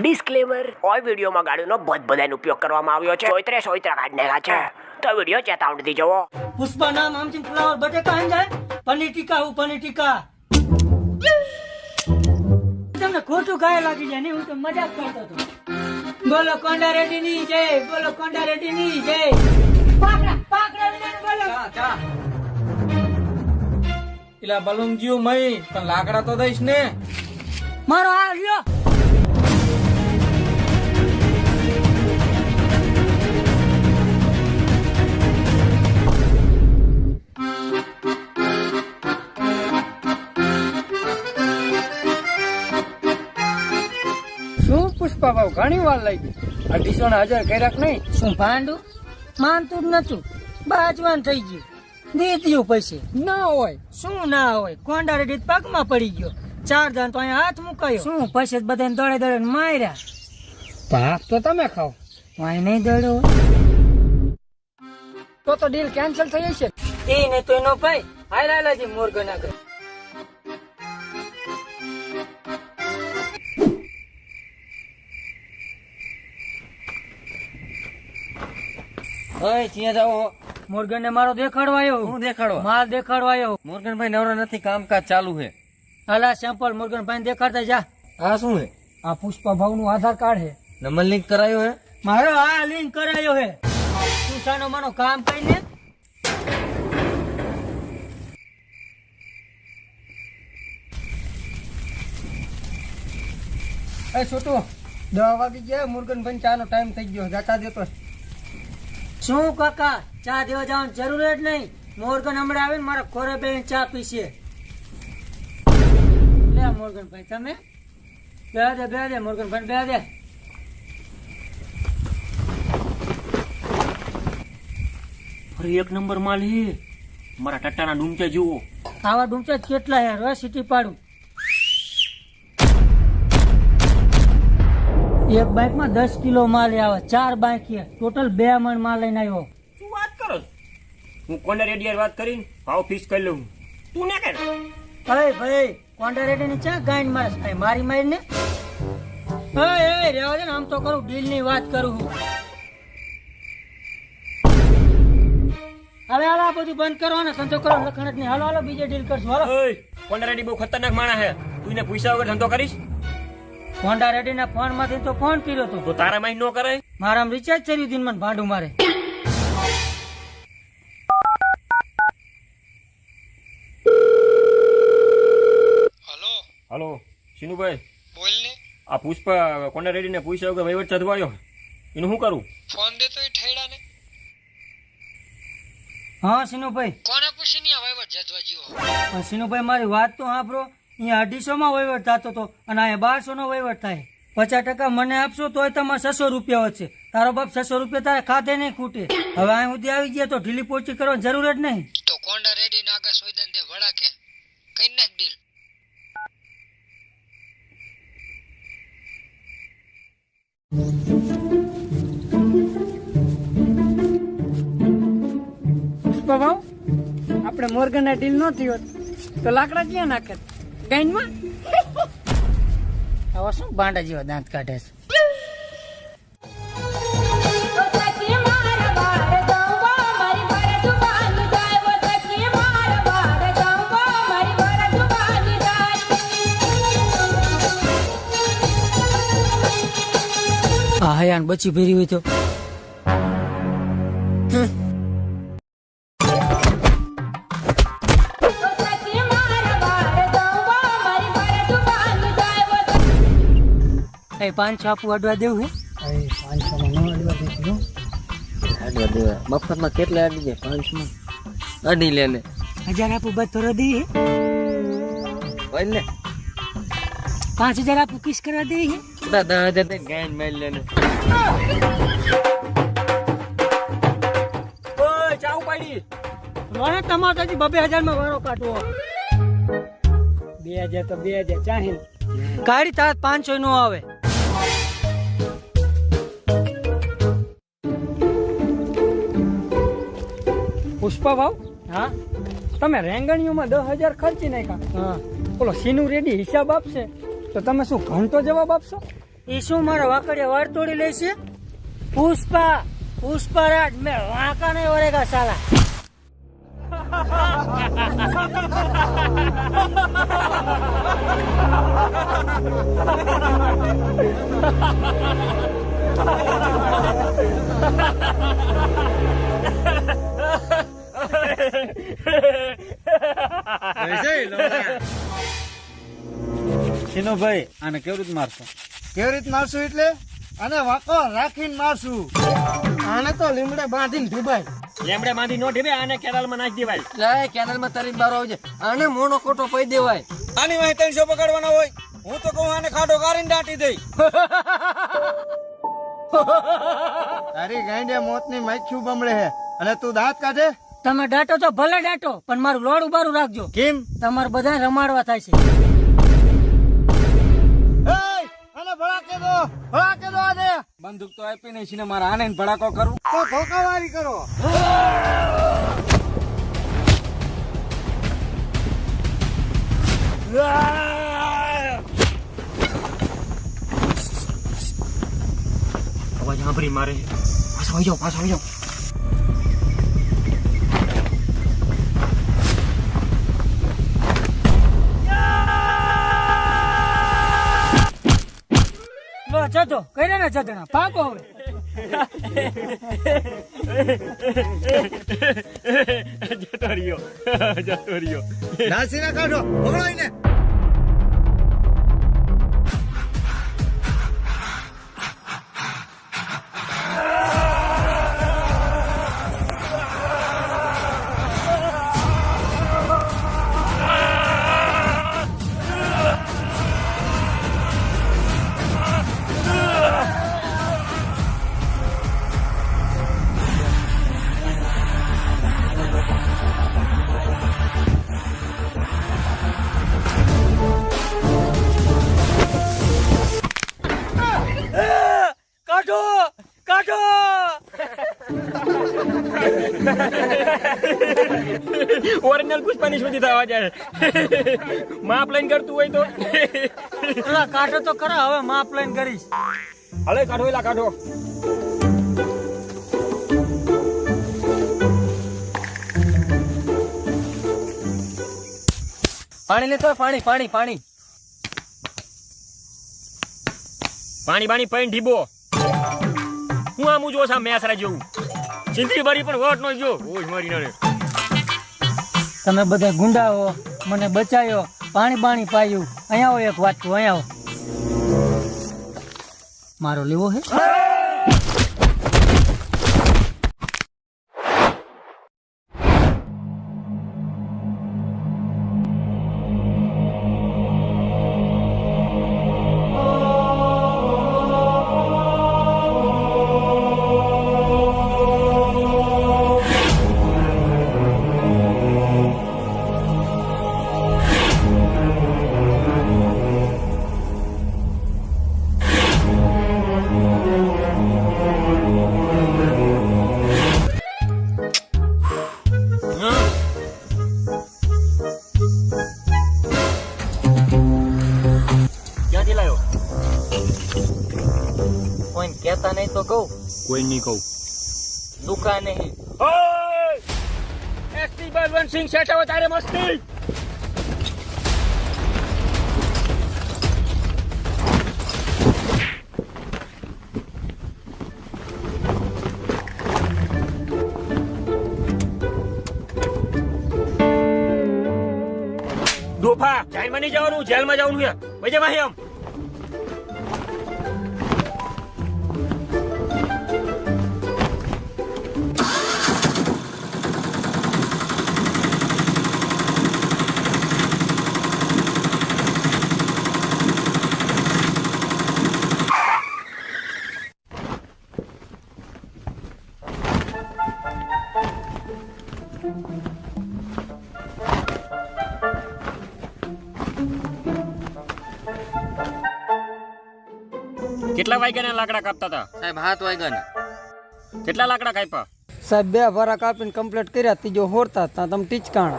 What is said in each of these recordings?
Disclaimer ઓય વિડીયોમાં ગાડીનો બદબદાનો ઉપયોગ કરવામાં આવ્યો છે. સોયત્રે સોયત્રા કાઢ નાખ્યા છે. તો વીડિયો ચેતાવણીથી જોવો પુષ્પા નામ આમથી ફ્લાવર બટેકા આમ જાય. પનીર ટીકા હું પનીર ટીકા. તમને ખોટું ગાય લાગી જાય ને હું તો મજાક કરતો હતો. બોલો કોંડા રેડી ની જય બોલો કોંડા રેડી ની જય. પાકડા પાકડા વિના બોલો. પેલા બલુંગજીઓ મય પણ લાકડા તો દઈશ ને. મારો આ લ્યો. ભાવ ઘણી વાર લાગી અઢીસો ને હજાર કર્યા નહીં? શું ભાંડું? માનતું જ નતું બાજવાન થઈ ગયું. દે દ્યું પૈસે ના હોય. શું ના હોય? કોંડા રેડી પગમાં પડી ગયો. ચાર દાન તો અહીંયા હાથ મુકાયો. શું? પૈસે બધાને દોડે દોડે માર્યા. ભાગ તો તમે ખાઓ. વાય નહીં દોડ્યો તો તો ડીલ કેન્સલ થઈ જશે એ નહીં તો એનો ભાઈ હાય લાલાજી મોરગન આગળ ઓય ત્યાં જાઓ. મોરગન ને મારો દેખાડવાયો હું દેખાડવા? માલ દેખાડવાયો મોરગનભાઈ નવરો નથી કામકાજ ચાલુ છે. હાલા સેમ્પલ મોર્ગન ભાઈ દેખાડતા જા. આ શું હે આ પુષ્પા ભાવનું આધાર કાર્ડ હે નંબર લિંક કરાયો હે? મારો આ લિંક કરાયો હે તું સાનો માનો કામ કરીને. એ છોટું દવા વાગી ગયા મુરગન ભાઈ ચા નો ટાઈમ થઈ ગયો જાતા દેતો શું કાકા ચા દેવા જવાની જરૂર જ નહીં. મોરગન હમણાં આવીને મારા ખોરે બેન ચા પીશે. લે મોર્ગન ભાઈ તમે? બે દે બે દે મોર્ગન ભાઈ બે દે. અરે એક નંબર માલ હે. મારા ટટ્ટાના ડુમચા જુઓ. આવા ડુમચા કેટલા યાર સિટી પાડું. એક બાઇકમાં દસ કિલો માલ આવે ચાર બાઇક ટોટલ બે મણ માલ લઈને આવ્યો. શું વાત કરો. હું કોને રેડિયર વાત કરીને ભાવ ફિક્સ કરી લઉં. તું ને કર. અરે ભાઈ કોન્ડા રેડી ની ચા ગાઈન મારે ભાઈ મારી મારી ને? એ એ રેવા દે ને આમ તો કરું ડીલની વાત કરું હું. હાલે હાલો બધું બંધ કરો ને ધંધો કરો લખણ જ નહીં હાલો હાલો બીજે ડીલ કરશું. હાલો. ઓય કોને રેડી બહુ ખતરનાક માણસ હે તું એને પૈસા વગર ધંધો કરીશ? કોન્ડા રેડી ના ફોનમાંથી તો ફોન કર્યો તો. તો તારા માં નો કરાય મારામ રિચાર્જ કર્યું દિન મને ભાંડું મારે. હલો? હલો સિનુભાઈ. બોલ ને. આ પુષ્પા કોને રેડી ને પૂછ્યો કે વહીવટ ચધવાયો એનું શું કરું? ફોન દે તો એ ઠેડા ને. હા સિનુભાઈ. કોને પૂછી નહીં વહીવટ જજવા જીવો? સિનુભાઈ મારી વાત તો સાંભળો. અહીંયા અઢીસો માં વહીવટ થતો હતો અને અહીંયા બારસો નો વહીવટ થાય. પચાસ ટકા મને આપશો તોય તમારે છસો રૂપિયા વધશે. તારો બાપ છસો રૂપિયા તારે ખાતે નહીં ખૂટે. હવે અહીં સુધી આવી ગયા તો ઢીલી પોચી કરવાની જરૂર જ નહીં. તો કોંડા રેડી નાગા સોયદન દે વડાકે કઈ નાખ ડીલ પુષ્પાભાઈ આપણે મોરગન ના ડીલ નહોતી હોત. તો લાકડા ક્યાં નાખે? આવા શું ભાંડા જેવા દાંત કાઢે છે? આ હયાન બચી ભેરી હોય તો? પાંચ આપું અડવા દેવું હે? પાંચસો અડવા દેવા. મફતમાં કેટલા આડી જાય પાંચમાં અડી લે ને. હજાર આપું બસ તો દે હોય ને. પાંચ હજાર આપું કિસ કરવા દે હે. દસ હજાર દઈને ગાયન મારી લે ને. ઓય ચા ઉપાડી મને તમારાથી બબે હજારમાં વારો કાઢવો. બે હજાર તો બે હજાર. ચાહે ગાડી તાર પાંચસો નો આવે. પુષ્પા ભાવ હા? તમે રેંગણીઓમાં દસ હજાર ખર્ચી નાખ્યા. બોલો સીનું રેડી હિસાબ આપશે. તો તમે શું ઘંટો જવાબ આપશો? એ શું મારા વાકડે વાળ તોડી લેશે પુષ્પા પુષ્પરાજ મેં વાંકા નહીં વળેગા સાલા. ભાઈ આને કેવી રીતે મારશું? કેવી રીત મારશું એટલે? અને વાકો રાખીને મારશું. આને તો લીમડે બાંધીને ડૂબાય લીમડે બાંધી નો ઢીબે આને કેનાલમાં નાખી દેવાય. કેનાલમાં તરીને બાર આવજે આને મોનો કોટો પઈ દેવાય. આની વાંહે ત્રણસો પકડવાના હોય. હું તો કહું આને ખાડો કાઢીને દાટી દઈ. તારી ગાંડે મોતની માખ્યું બમડે હે. અને તું દાંત કાઢે? તમે ડાટો તો ભલે ડાટો પણ મારું લોડ ઉભારું રાખજો. કેમ? તમારે બધા રમાડવા થાય છે. એય, આને ભડાકે દો ભડાકે દો આને. બંદૂક તો આપી નહીં છે મારે આને ભડાકો કરું તો ધોકાવારી કરો. અવાજ સાંભળી મારે. પાછો આવી જાઓ પાછો આવી જાઓ. જતો કર્યા ને જતણા પાકો હવે. જતો રહ્યો જતો રહ્યો. નાસી ના કાઢો ભગડો એને ઓરિજિનલ પુષ્પાની સુધી થવા જાય. માપ લઈને કરતું હોય તો. કાઢો તો ખરા હવે માપ લઈને કરીશ. હલે કાઢો એલા કાઢો. પાણી લેતો પાણી પાણી પાણી. પાણી પાણી પૈન ઢીબો. હું આમ જો સા મેસરા જેવું. ચિંતી બારી પણ વોટ નો ગયો. ઓય મારી નારે તમે બધા ગુંડા હો મને બચાયો, પાણી બાણી પાયું. અહીંયા આવો એક વાત કહું અહીંયા આવો. મારો લેવો હે? કોઈ નહીં કહું. દુકાને એસટી બલવંતસિંહ શેઠાવત તારે મસ્તી! ડોફા જેલમાં નહીં જવાનું જેલમાં જવાનું છે મજામાં આમ. વાગ્યાના લાકડા કાપતા હતા. સાહેબ સાત વાગ્યાના. કેટલા લાકડા કાપ્યા? સાહેબ બે ભરા કાપીને કમ્પ્લીટ કર્યા ત્રીજો હોરતા હતા તમે ટીચકાણ.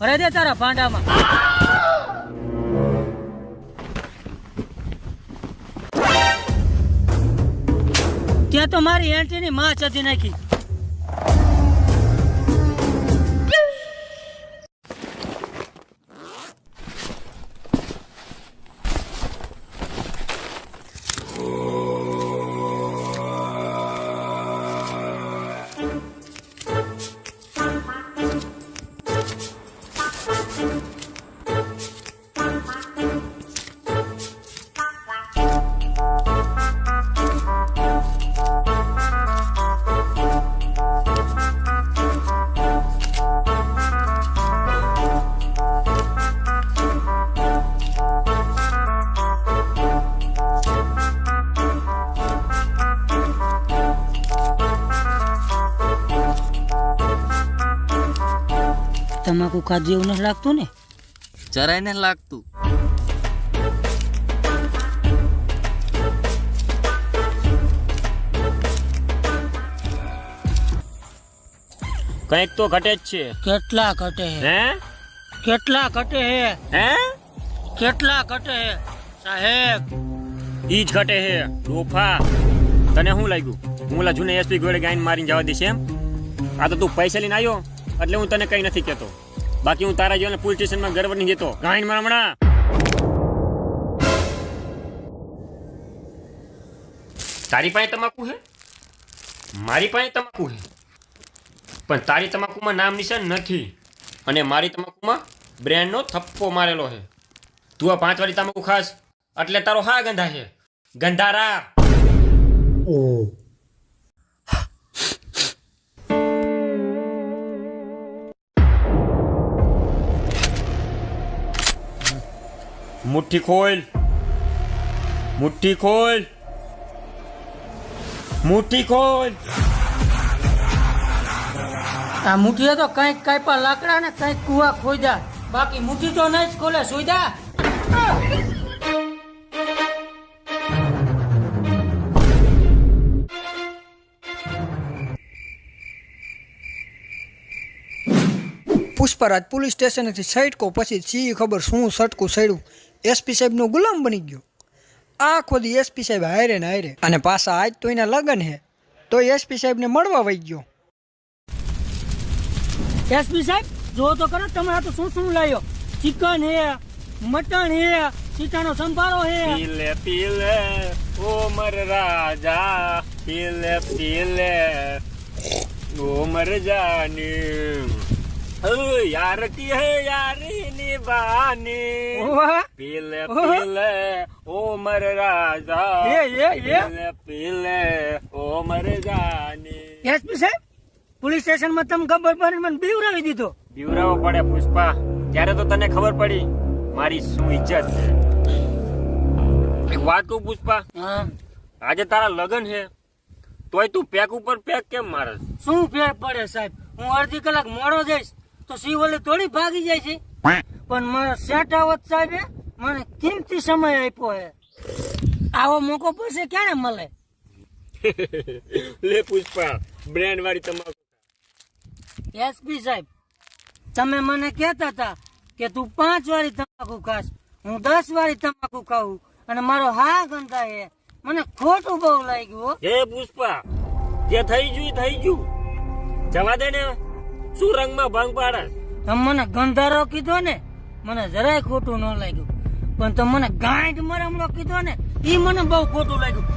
ભરે દે તારા ભાંડામાં. ત્યાં તો મારી એન્ટીની માં ચડી નાખી. તમાકુ ખાધું એવું નથી લાગતું ને? જરાય ને લાગતું. કંઈક તો ઘટે જ છે. કેટલા ઘટે હે? હે? કેટલા ઘટે હે? હે? કેટલા ઘટે હે? સાહેબ. ઈ જ ઘટે હે. ડોફા તને શું લાગ્યું? હું લા જૂને એસપી ગોળે ગાઈને મારીને જવા દઈશ એમ? આ તો તું પૈસા લઈને આવ્યો એટલે હું તને કઈ નથી કહેતો. બાકી હું તારા જેવાને પોલીસ સ્ટેશનમાં ગર્વ નહીં જતો. ગાઈન માર હમણાં તારી પાસે તમાકુ હે? મારી પાસે તમાકુ હે. પણ તારી તમાકુમાં નામ નિશાન નથી. અને મારી તમાકુમાં બ્રેન્ડનો થપ્પો મારેલો છે તું આ પાંચ વાળી તમાકુ ખાસ. એટલે તારો હા ગંધા છે ગંધારા. મુઠ્ઠી ખોલ મુઠ્ઠી ખોલ મુઠ્ઠી ખોલ આ મુઠીએ તો કંઈક કાપ્યા લાકડા ને કંઈક કુવા ખોદ્યા બાકી મુઠી તો નહીં જ ખોલે સુઈદા પુષ્પરાજ પોલીસ સ્ટેશનેથી સૈટકો પછી સી ખબર શું સટકું સડ્યું. એસપી સાહેબનો ગુલામ બની ગયો. આખો દી એસપી સાહેબ હાયરે ને હાયરે અને પાછા આજ તો એના લગન હે. તો એસપી સાહેબને મળવા વહી ગયો. એસપી સાહેબ જો તો કરો તમે આ તો શું શું લાવ્યો? ચિકન હે મટન હે સીતાનો સંભારો હે. પીલે પીલે ઓ મર રાજા પીલે પીલે. ઓ મર જાની. કી હે યારી ની. પીલે ઓ મર રાજા. એ, એ, એ. પીલે પીલે ઓ મર જાની એસપી સાહેબ પોલીસ સ્ટેશનમાં તમે ખબર પડી મને બીવરાવી દીધો. બીવરાવો પડે પુષ્પા. ત્યારે તો તને ખબર પડી. મારી શું ઇજ્જત છે? એક વાત કહું પુષ્પા. હા. આજે તારા લગન છે. તોય તું પેક ઉપર પેક કેમ મારે શું ફેર પડે સાહેબ? હું અડધી કલાક મોડો જઈશ. તો શિવલી થોડી ભાગી જાય છે. પણ મારા સેટાવત સાહેબે મને કિંમતી સમય આપ્યો હે. આવો મોકો પછી ક્યારે મળે? લે પુષ્પા બ્રેન્ડ વાળી તમાકુ એસપી સાહેબ તમે મને કહેતા હતા કે તું પાંચ વાળી તમાકુ ખાસ હું દસ વાળી તમાકુ ખાઉં અને મારો હા ગંધા હે. મને ખોટું બહુ લાગ્યું હે. પુષ્પા જે થઈ ગયું થઈ ગયું. જવા દે ને. શું રંગમાં ભંગ પાડે? તમે મને ગંધારો કીધો ને મને જરાય ખોટું ન લાગ્યું. પણ તમે મને ગાંઠ મરમડો કીધો ને એ મને બહુ ખોટું લાગ્યું.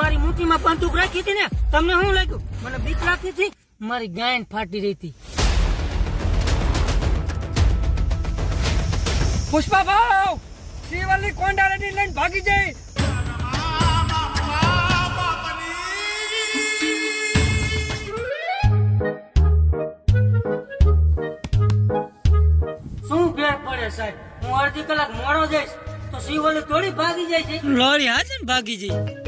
મારી બંદૂક રાખી હતી ને તમને શું લાગ્યું? મને બીક લાગતી હતી મારી ગાયન ફાટી રહી હતી. પુષ્પા ભાવ શિવલી કોંડા રેડી લઈને ભાગી જઈ. શું ફેર પડે સાહેબ? હું અડધી કલાક મોડો જઈશ તો શિવલી થોડી ભાગી જાય છે. લોરી હા છે ને ભાગી જઈ.